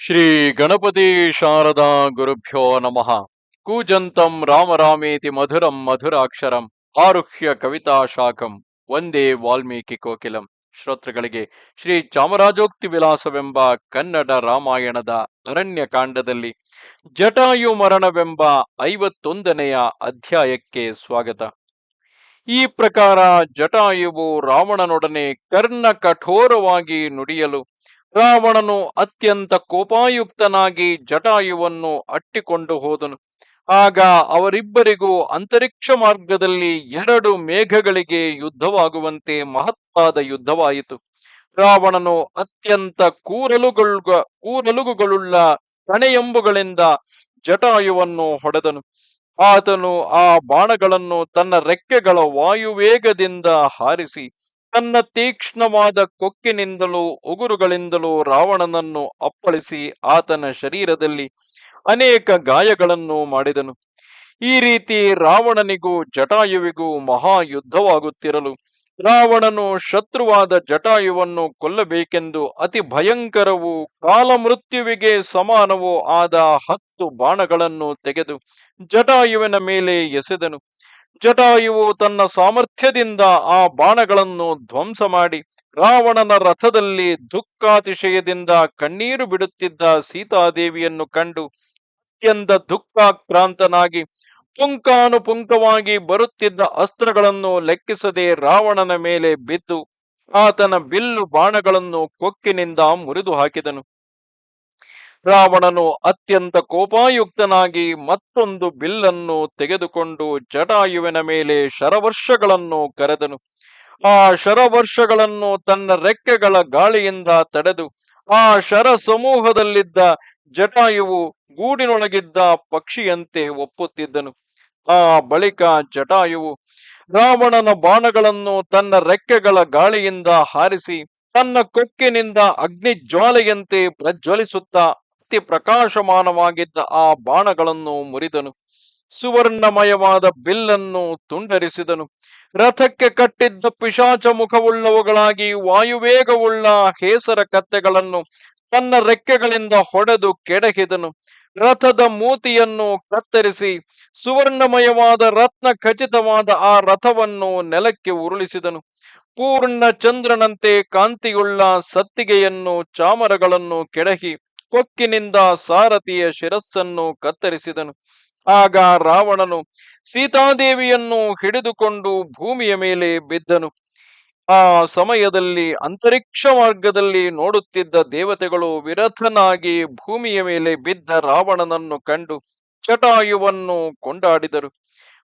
ಶ್ರೀ ಗಣಪತಿ ಶಾರದಾ ಗುರುಭ್ಯೋ ನಮಃ. ಕೂಜಂತಂ ರಾಮರಾಮೇತಿ ಮಧುರಂ ಮಧುರಾಕ್ಷರಂ ಆರುಹ್ಯ ಕವಿತಾ ಶಾಖಂ ಒಂದೇ ವಾಲ್ಮೀಕಿ ಕೋಕಿಲಂ. ಶ್ರೋತೃಗಳಿಗೆ ಶ್ರೀ ಚಾಮರಾಜೋಕ್ತಿ ವಿಲಾಸವೆಂಬ ಕನ್ನಡ ರಾಮಾಯಣದ ಅರಣ್ಯ ಕಾಂಡದಲ್ಲಿ ಜಟಾಯು ಮರಣವೆಂಬ ಐವತ್ತೊಂದನೆಯ ಅಧ್ಯಾಯಕ್ಕೆ ಸ್ವಾಗತ. ಈ ಪ್ರಕಾರ ಜಟಾಯುವು ರಾವಣನೊಡನೆ ಕರ್ಣ ಕಠೋರವಾಗಿ ನುಡಿಯಲು ರಾವಣನು ಅತ್ಯಂತ ಕೋಪಾಯುಕ್ತನಾಗಿ ಜಟಾಯುವನ್ನು ಅಟ್ಟಿಕೊಂಡು ಹೋದನು. ಆಗ ಅವರಿಬ್ಬರಿಗೂ ಅಂತರಿಕ್ಷ ಮಾರ್ಗದಲ್ಲಿ ಎರಡು ಮೇಘಗಳಿಗೆ ಯುದ್ಧವಾಗುವಂತೆ ಮಹತ್ವಾದ ಯುದ್ಧವಾಯಿತು. ರಾವಣನು ಅತ್ಯಂತ ಕೂರಲುಗಳ ಕೂರಲುಗುಗಳುಳ್ಳ ಕಣೆಯಂಬುಗಳಿಂದ ಜಟಾಯುವನ್ನು ಹೊಡೆದನು. ಆತನು ಆ ಬಾಣಗಳನ್ನು ತನ್ನ ರೆಕ್ಕೆಗಳ ವಾಯುವೇಗದಿಂದ ಹಾರಿಸಿ ತನ್ನ ತೀಕ್ಷ್ಣವಾದ ಕೊಕ್ಕಿನಿಂದಲೂ, ಉಗುರುಗಳಿಂದಲೂ ರಾವಣನನ್ನು ಅಪ್ಪಳಿಸಿ ಆತನ ಶರೀರದಲ್ಲಿ ಅನೇಕ ಗಾಯಗಳನ್ನು ಮಾಡಿದನು. ಈ ರೀತಿ ರಾವಣನಿಗೂ ಜಟಾಯುವಿಗೂ ಮಹಾಯುದ್ಧವಾಗುತ್ತಿರಲು ರಾವಣನು ಶತ್ರುವಾದ ಜಟಾಯುವನ್ನು ಕೊಲ್ಲಬೇಕೆಂದು ಅತಿ ಭಯಂಕರವೂ ಕಾಲಮೃತ್ಯುವಿಗೆ ಸಮಾನವೂ ಆದ ಹತ್ತು ಬಾಣಗಳನ್ನು ತೆಗೆದು ಜಟಾಯುವಿನ ಮೇಲೆ ಎಸೆದನು. ಜಟಾಯುವು ತನ್ನ ಸಾಮರ್ಥ್ಯದಿಂದ ಆ ಬಾಣಗಳನ್ನು ಧ್ವಂಸ ಮಾಡಿ ರಾವಣನ ರಥದಲ್ಲಿ ದುಃಖಾತಿಶಯದಿಂದ ಕಣ್ಣೀರು ಬಿಡುತ್ತಿದ್ದ ಸೀತಾದೇವಿಯನ್ನು ಕಂಡು ಅತ್ಯಂತ ದುಃಖಾಕ್ರಾಂತನಾಗಿ ಪುಂಕಾನುಪುಂಕವಾಗಿ ಬರುತ್ತಿದ್ದ ಅಸ್ತ್ರಗಳನ್ನು ಲೆಕ್ಕಿಸದೆ ರಾವಣನ ಮೇಲೆ ಬಿದ್ದು ಆತನ ಬಿಲ್ಲು ಬಾಣಗಳನ್ನು ಕೊಕ್ಕಿನಿಂದ ಮುರಿದು ಹಾಕಿದನು ರಾವಣನು ಅತ್ಯಂತ ಕೋಪಾಯುಕ್ತನಾಗಿ ಮತ್ತೊಂದು ಬಿಲ್ಲನ್ನು ತೆಗೆದುಕೊಂಡು ಜಟಾಯುವಿನ ಮೇಲೆ ಶರವರ್ಷಗಳನ್ನು ಕರೆದನು. ಆ ಶರವರ್ಷಗಳನ್ನು ತನ್ನ ರೆಕ್ಕೆಗಳ ಗಾಳಿಯಿಂದ ತಡೆದು, ಆ ಶರ ಸಮೂಹದಲ್ಲಿದ್ದ ಜಟಾಯುವು ಗೂಡಿನೊಳಗಿದ್ದ ಪಕ್ಷಿಯಂತೆ ಒಪ್ಪುತ್ತಿದ್ದನು. ಆ ಬಳಿಕ ಜಟಾಯುವು ರಾವಣನ ಬಾಣಗಳನ್ನು ತನ್ನ ರೆಕ್ಕೆಗಳ ಗಾಳಿಯಿಂದ ಹಾರಿಸಿ, ತನ್ನ ಕೊಕ್ಕಿನಿಂದ ಅಗ್ನಿ ಜ್ವಾಲೆಯಂತೆ ಪ್ರಜ್ವಲಿಸುತ್ತಾ ಅತಿ ಪ್ರಕಾಶಮಾನವಾಗಿದ್ದ ಆ ಬಾಣಗಳನ್ನು ಮುರಿದನು. ಸುವರ್ಣಮಯವಾದ ಬಿಲ್ಲನ್ನು ತುಂಡರಿಸಿದನು. ರಥಕ್ಕೆ ಕಟ್ಟಿದ್ದ ಪಿಶಾಚ ಮುಖವುಳ್ಳವುಗಳಾಗಿ ವಾಯುವೇಗವುಳ್ಳ ಹೇಸರ ಕತ್ತೆಗಳನ್ನು ತನ್ನ ರೆಕ್ಕೆಗಳಿಂದ ಹೊಡೆದು ಕೆಡಹಿದನು. ರಥದ ಮೂತಿಯನ್ನು ಕತ್ತರಿಸಿ ಸುವರ್ಣಮಯವಾದ ರತ್ನ ಖಚಿತವಾದ ಆ ರಥವನ್ನು ನೆಲಕ್ಕೆ ಉರುಳಿಸಿದನು. ಪೂರ್ಣ ಚಂದ್ರನಂತೆ ಕಾಂತಿಯುಳ್ಳ ಸತ್ತಿಗೆಯನ್ನು ಚಾಮರಗಳನ್ನು ಕೆಡಹಿ ಕೊಕ್ಕಿನಿಂದ ಸಾರಥಿಯ ಶಿರಸ್ಸನ್ನು ಕತ್ತರಿಸಿದನು. ಆಗ ರಾವಣನು ಸೀತಾದೇವಿಯನ್ನು ಹಿಡಿದುಕೊಂಡು ಭೂಮಿಯ ಮೇಲೆ ಬಿದ್ದನು. ಆ ಸಮಯದಲ್ಲಿ ಅಂತರಿಕ್ಷ ಮಾರ್ಗದಲ್ಲಿ ನೋಡುತ್ತಿದ್ದ ದೇವತೆಗಳು ವಿರಥನಾಗಿ ಭೂಮಿಯ ಮೇಲೆ ಬಿದ್ದ ರಾವಣನನ್ನು ಕಂಡು ಜಟಾಯುವನ್ನು ಕೊಂಡಾಡಿದರು.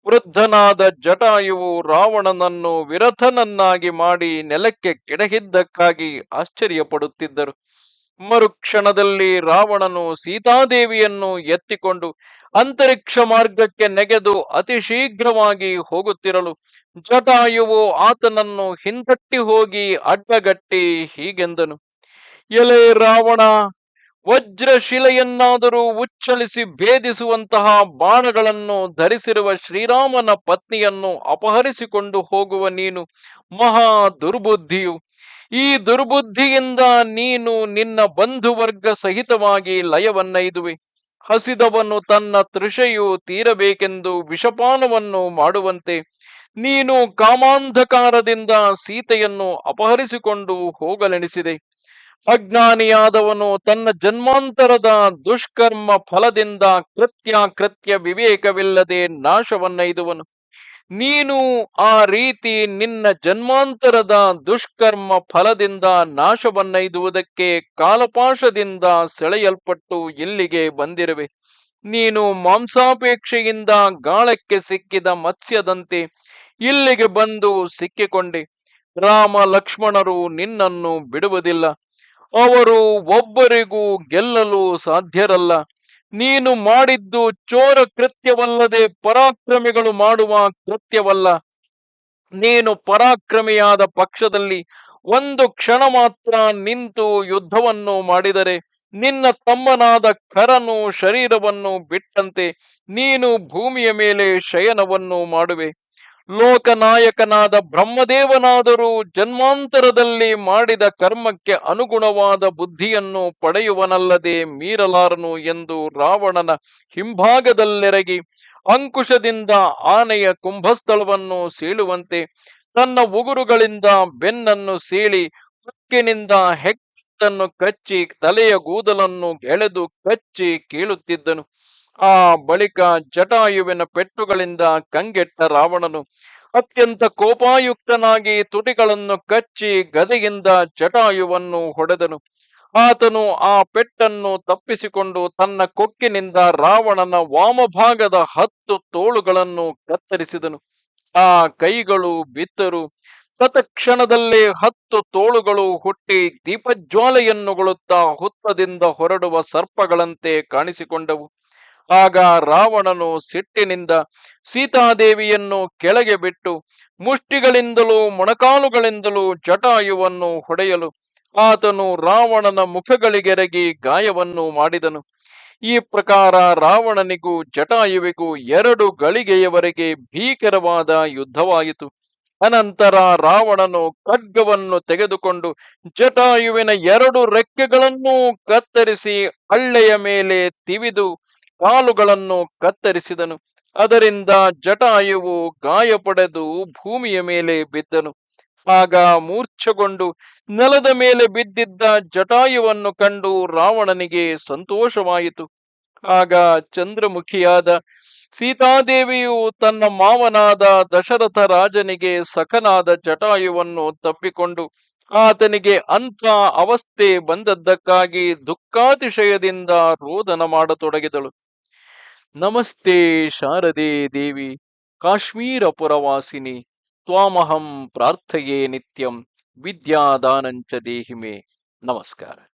ವೃದ್ಧನಾದ ಜಟಾಯುವು ರಾವಣನನ್ನು ವಿರಥನನ್ನಾಗಿ ಮಾಡಿ ನೆಲಕ್ಕೆ ಕೆಡಹಿದ್ದಕ್ಕಾಗಿ ಆಶ್ಚರ್ಯಪಡುತ್ತಿದ್ದರು. ಮರುಕ್ಷಣದಲ್ಲಿ ರಾವಣನು ಸೀತಾದೇವಿಯನ್ನು ಎತ್ತಿಕೊಂಡು ಅಂತರಿಕ್ಷ ಮಾರ್ಗಕ್ಕೆ ನೆಗೆದು ಅತಿ ಶೀಘ್ರವಾಗಿ ಹೋಗುತ್ತಿರಲು ಜಟಾಯುವು ಆತನನ್ನು ಹಿಂದಟ್ಟಿ ಹೋಗಿ ಅಡ್ಡಗಟ್ಟಿ ಹೀಗೆಂದನು. ಎಲೆ ರಾವಣ ವಜ್ರ ಶಿಲೆಯನ್ನಾದರೂ ಉಚ್ಚಲಿಸಿ ಭೇದಿಸುವಂತಹ ಬಾಣಗಳನ್ನು ಧರಿಸಿರುವ ಶ್ರೀರಾಮನ ಪತ್ನಿಯನ್ನು ಅಪಹರಿಸಿಕೊಂಡು ಹೋಗುವ ನೀನು ಮಹಾ ದುರ್ಬುದ್ಧಿಯು. ಈ ದುರ್ಬುದ್ಧಿಯಿಂದ ನೀನು ನಿನ್ನ ಬಂಧುವರ್ಗ ಸಹಿತವಾಗಿ ಲಯವನ್ನೈದುವೆ. ಹಸಿದವನು ತನ್ನ ತೃಷೆಯು ತೀರಬೇಕೆಂದು ವಿಷಪಾನವನ್ನು ಮಾಡುವಂತೆ ನೀನು ಕಾಮಾಂಧಕಾರದಿಂದ ಸೀತೆಯನ್ನು ಅಪಹರಿಸಿಕೊಂಡು ಹೋಗಲೆಣಿಸಿದೆ ಅಜ್ಞಾನಿಯಾದವನು ತನ್ನ ಜನ್ಮಾಂತರದ ದುಷ್ಕರ್ಮ ಫಲದಿಂದ ಕೃತ್ಯ ಕೃತ್ಯ ವಿವೇಕವಿಲ್ಲದೆ ನಾಶವನ್ನೈದುವನು. ನೀನು ಆ ರೀತಿ ನಿನ್ನ ಜನ್ಮಾಂತರದ ದುಷ್ಕರ್ಮ ಫಲದಿಂದ ನಾಶವನ್ನೈದುವುದಕ್ಕೆ ಕಾಲಪಾಶದಿಂದ ಸೆಳೆಯಲ್ಪಟ್ಟು ಇಲ್ಲಿಗೆ ಬಂದಿರುವೆ? ನೀನು ಮಾಂಸಾಪೇಕ್ಷೆಯಿಂದ ಗಾಳಕ್ಕೆ ಸಿಕ್ಕಿದ ಮತ್ಸ್ಯದಂತೆ ಇಲ್ಲಿಗೆ ಬಂದು ಸಿಕ್ಕಿಕೊಂಡೆ. ರಾಮ ಲಕ್ಷ್ಮಣರು ನಿನ್ನನ್ನು ಬಿಡುವುದಿಲ್ಲ. ಅವರು ಒಬ್ಬರಿಗೂ ಗೆಲ್ಲಲು ಸಾಧ್ಯರಲ್ಲ. ನೀನು ಮಾಡಿದ್ದು ಚೋರ ಕೃತ್ಯವಲ್ಲದೆ ಪರಾಕ್ರಮಿಗಳು ಮಾಡುವ ಕೃತ್ಯವಲ್ಲ. ನೀನು ಪರಾಕ್ರಮಿಯಾದ ಪಕ್ಷದಲ್ಲಿ ಒಂದು ಕ್ಷಣ ಮಾತ್ರ ನಿಂತು ಯುದ್ಧವನ್ನು ಮಾಡಿದರೆ ನಿನ್ನ ತಮ್ಮನಾದ ಕರನು ಶರೀರವನ್ನು ಬಿಟ್ಟಂತೆ ನೀನು ಭೂಮಿಯ ಮೇಲೆ ಶಯನವನ್ನು ಮಾಡುವೆ. ಲೋಕನಾಯಕನಾದ ಬ್ರಹ್ಮದೇವನಾದರೂ ಜನ್ಮಾಂತರದಲ್ಲಿ ಮಾಡಿದ ಕರ್ಮಕ್ಕೆ ಅನುಗುಣವಾದ ಬುದ್ಧಿಯನ್ನು ಪಡೆಯುವನಲ್ಲದೆ ಮೀರಲಾರನು ಎಂದು ರಾವಣನ ಹಿಂಭಾಗದಲ್ಲೆರಗಿ ಅಂಕುಶದಿಂದ ಆನೆಯ ಕುಂಭಸ್ಥಳವನ್ನು ಸೀಳುವಂತೆ ತನ್ನ ಉಗುರುಗಳಿಂದ ಬೆನ್ನನ್ನು ಸೀಳಿ ಕುಕ್ಕಿನಿಂದ ಹೆಕ್ಕನ್ನು ಕಚ್ಚಿ ತಲೆಯ ಗೂದಲನ್ನು ಎಳೆದು ಕಚ್ಚಿ ಕೀಳುತ್ತಿದ್ದನು. ಆ ಬಳಿಕ ಜಟಾಯುವಿನ ಪೆಟ್ಟುಗಳಿಂದ ಕಂಗೆಟ್ಟ ರಾವಣನು ಅತ್ಯಂತ ಕೋಪಾಯುಕ್ತನಾಗಿ ತುಟಿಗಳನ್ನು ಕಚ್ಚಿ ಗದೆಯಿಂದ ಜಟಾಯುವನ್ನು ಹೊಡೆದನು. ಆತನು ಆ ಪೆಟ್ಟನ್ನು ತಪ್ಪಿಸಿಕೊಂಡು ತನ್ನ ಕೊಕ್ಕಿನಿಂದ ರಾವಣನ ವಾಮಭಾಗದ ಹತ್ತು ತೋಳುಗಳನ್ನು ಕತ್ತರಿಸಿದನು. ಆ ಕೈಗಳು ಬಿತ್ತರು. ತತ್ಕ್ಷಣದಲ್ಲೇ ಹತ್ತು ತೋಳುಗಳು ಹುಟ್ಟಿ ದೀಪಜ್ವಾಲೆಯನ್ನುಗೊಳ್ಳುತ್ತಾ ಹುತ್ತದಿಂದ ಹೊರಡುವ ಸರ್ಪಗಳಂತೆ ಕಾಣಿಸಿಕೊಂಡವು. ಆಗ ರಾವಣನು ಸಿಟ್ಟಿನಿಂದ ಸೀತಾದೇವಿಯನ್ನು ಕೆಳಗೆ ಬಿಟ್ಟು ಮುಷ್ಟಿಗಳಿಂದಲೂ ಮೊಣಕಾಲುಗಳಿಂದಲೂ ಜಟಾಯುವನ್ನು ಹೊಡೆಯಲು ಆತನು ರಾವಣನ ಮುಖಗಳಿಗೆರಗಿ ಗಾಯವನ್ನು ಮಾಡಿದನು. ಈ ಪ್ರಕಾರ ರಾವಣನಿಗೂ ಜಟಾಯುವಿಗೂ ಎರಡು ಗಳಿಗೆಯವರೆಗೆ ಭೀಕರವಾದ ಯುದ್ಧವಾಯಿತು. ಅನಂತರ ರಾವಣನು ಖಡ್ಗವನ್ನು ತೆಗೆದುಕೊಂಡು ಜಟಾಯುವಿನ ಎರಡು ರೆಕ್ಕೆಗಳನ್ನೂ ಕತ್ತರಿಸಿ ಹಳ್ಳೆಯ ಮೇಲೆ ತಿವಿದು ಕಾಲುಗಳನ್ನು ಕತ್ತರಿಸಿದನು. ಅದರಿಂದ ಜಟಾಯುವು ಗಾಯ ಪಡೆದು ಭೂಮಿಯ ಮೇಲೆ ಬಿದ್ದನು. ಆಗ ಮೂರ್ಛಗೊಂಡು ನೆಲದ ಮೇಲೆ ಬಿದ್ದಿದ್ದ ಜಟಾಯುವನ್ನು ಕಂಡು ರಾವಣನಿಗೆ ಸಂತೋಷವಾಯಿತು. ಆಗ ಚಂದ್ರಮುಖಿಯಾದ ಸೀತಾದೇವಿಯು ತನ್ನ ಮಾವನಾದ ದಶರಥ ರಾಜನಿಗೆ ಸಖನಾದ ಜಟಾಯುವನ್ನು ತಪ್ಪಿಕೊಂಡು ಆತನಿಗೆ ಅಂಥ ಅವಸ್ಥೆ ಬಂದದ್ದಕ್ಕಾಗಿ ದುಃಖಾತಿಶಯದಿಂದ ರೋದನ ಮಾಡತೊಡಗಿದಳು. ನಮಸ್ತೆ ಶಾರದೆ ದೇವಿ ಕಾಶ್ಮೀರ ಪುರವಾಸಿನಿ ತ್ವಾಮಹಂ ಪ್ರಾರ್ಥಯೇ ನಿತ್ಯಂ, ವಿದ್ಯಾದಾನಂಚ ದೇಹಿಮೆ. ನಮಸ್ಕಾರ.